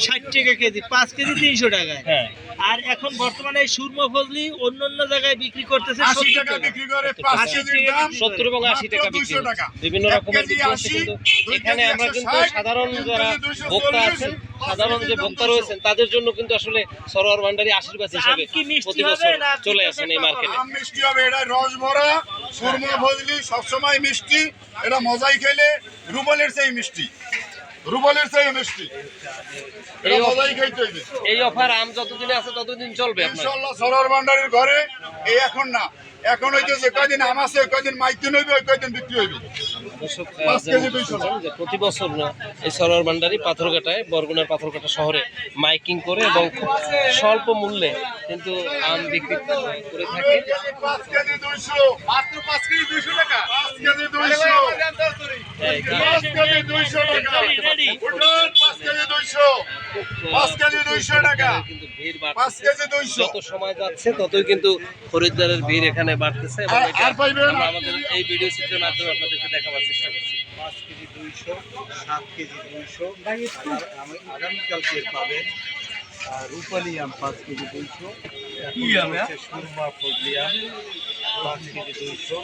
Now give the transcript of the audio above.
ষাট টাকা কেজি পাঁচ কেজি তিনশো টাকায় হ্যাঁ আর এখন বর্তমানে এই সুরমা ফজলি অন্য অন্য জায়গায় বিক্রি করতেছে আশি টাকা। বিক্রি করে আশি টাকা দাম সত্তর এবং আশি টাকা বিক্রি 200 হচ্ছে। টাকা। বিভিন্ন রকমের কেজি বিক্রি হচ্ছে 80, কিন্তু এখানে আমরা কিন্তু সাধারণ যারা ভোক্তা আছেন সাধারণ যে ভোক্তা রয়েছেন তাদের জন্য কিন্তু আসলে সরোয়ার ভান্ডারী আশীর্বাদ হিসেবে প্রতি বছর চলে আসেন এই মার্কেটে মিষ্টি হবে এটা রস ভরা সুরমা ফজলি সবসময় মিষ্টি এটা মজাই খেলে রুবলের সেই মিষ্টি রুবলের সেই মিষ্টি। এটা মজাই খাইতে হইবে। এই অফার আম যতদিন আছে ততদিন চলবে আপনার। ইনশাল্লাহ সরোয়ার ভান্ডারের ঘরে এই এখন না। এখন হইতেছে কয়দিন আম আছে কয়দিন মাইকিন হইবে ওই কয়দিন বিক্রি হইবে। পাঁচ দুইশো। চাচ্ছেন প্রতি বছর এই সরোয়ার ভান্ডারী পাথরঘাটায় বরগুনার পাথরঘাটা শহরে মাইকিং করে এবং খুব স্বল্প মূল্যে কিন্তু আম বিক্রি করে থাকে। পাঁচ কেজি দুইশো। মাত্র পাঁচ কেজি দুইশো টাকা। পাঁচ কেজি দুইশো টাকা। যত সময় যাচ্ছে ততই কিন্তু খরিদ্দারের ভিড় এখানে বাড়তেছে আর- পাইবেন? আমাদের এই ভিডিও চিত্রের মাধ্যমে আপনাদেরকে দেখাবার চেষ্টা করছি। পাঁচ কেজি দুইশো সাত কেজি দুইশো। আগামীকালকে পাবেন আর রূপালি আম পাঁচ কেজি দুইশো। সুরমা ফজলি আম পাঁচ কেজি দুইশো।